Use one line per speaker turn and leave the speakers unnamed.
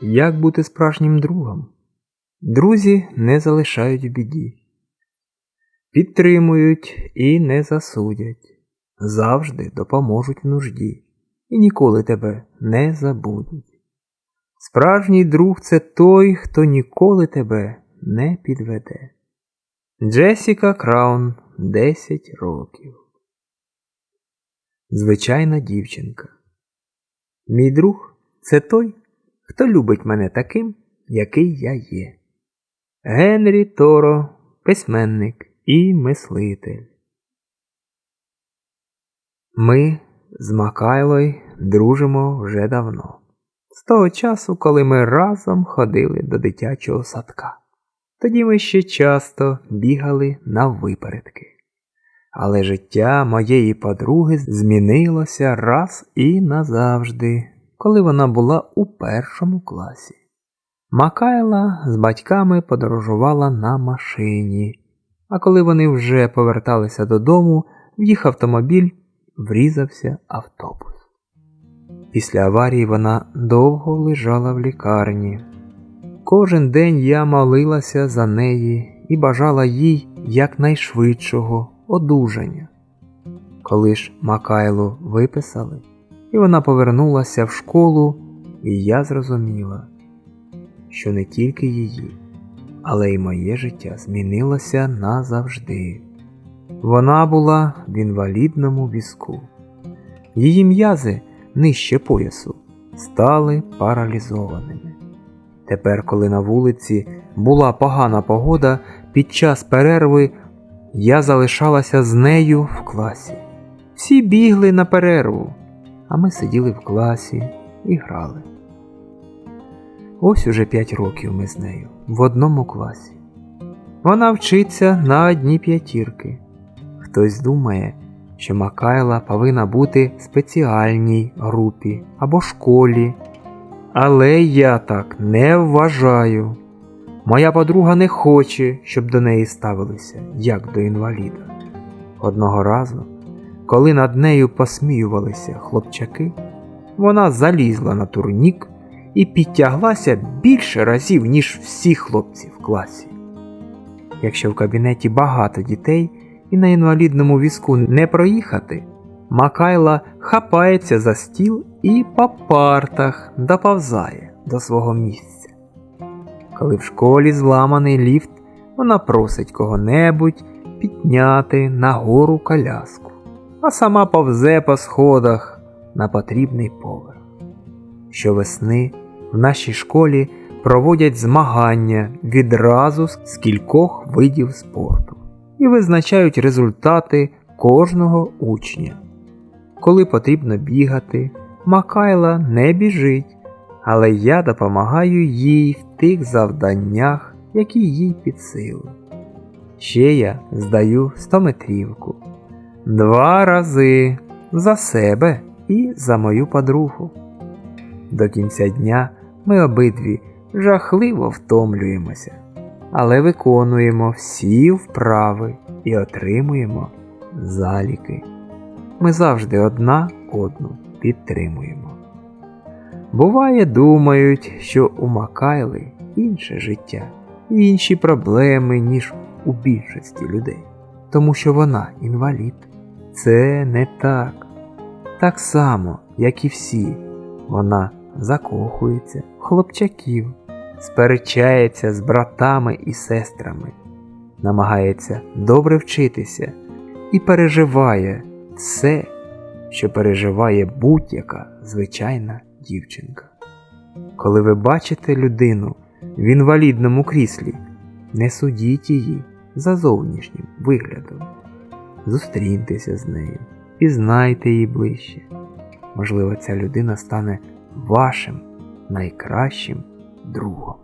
як бути справжнім другом. Друзі не залишають в біді, підтримують і не засудять, завжди допоможуть в нужді і ніколи тебе не забудуть. Справжній друг це той, хто ніколи тебе не підведе. Джесіка Краун 10 років. Звичайна дівчинка. Мій друг це той, хто любить мене таким, який я є. Генрі Торо, письменник і мислитель. Ми з Макайлою дружимо вже давно. З того часу, коли ми разом ходили до дитячого садка. Тоді ми ще часто бігали на випередки. Але життя моєї подруги змінилося раз і назавжди, коли вона була у першому класі. Макайла з батьками подорожувала на машині, а коли вони вже поверталися додому, в їх автомобіль врізався автобус. Після аварії вона довго лежала в лікарні. Кожен день я молилася за неї і бажала їй якнайшвидшого одужання. Коли ж Макайлу виписали, і вона повернулася в школу, і я зрозуміла, що не тільки її, але й моє життя змінилося назавжди. Вона була в інвалідному візку. Її м'язи нижче поясу стали паралізованими. Тепер, коли на вулиці була погана погода, під час перерви я залишалася з нею в класі. Всі бігли на перерву, а ми сиділи в класі і грали. Ось уже п'ять років ми з нею в одному класі. Вона вчиться на одні п'ятірки. Хтось думає, що Макайла повинна бути в спеціальній групі або школі. Але я так не вважаю. Моя подруга не хоче, щоб до неї ставилися, як до інваліда. Одного разу, коли над нею посміювалися хлопчаки, вона залізла на турнік і підтяглася більше разів, ніж всі хлопці в класі. Якщо в кабінеті багато дітей і на інвалідному візку не проїхати, Макайла хапається за стіл і по партах доповзає до свого місця. Коли в школі зламаний ліфт, вона просить кого-небудь підняти нагору коляску, а сама повзе по сходах на потрібний поверх. Щовесни в нашій школі проводять змагання відразу з кількох видів спорту і визначають результати кожного учня. Коли потрібно бігати, Макайла не біжить, але я допомагаю їй в тих завданнях, які їй під силу. Ще я здаю стометрівку два рази за себе і за мою подругу. До кінця дня ми обидві жахливо втомлюємося, але виконуємо всі вправи і отримуємо заліки. Ми завжди одна одну підтримуємо. Буває, думають, що у Макайли інше життя інші проблеми, ніж у більшості людей, тому що вона інвалід. Це не так. Так само, як і всі, вона закохується в хлопчаків, сперечається з братами і сестрами, намагається добре вчитися і переживає все, що переживає будь-яка звичайна дівчинка. Коли ви бачите людину в інвалідному кріслі, не судіть її за зовнішнім виглядом. Зустріньтеся з нею, пізнайте її ближче. Можливо, ця людина стане вашим найкращим другом.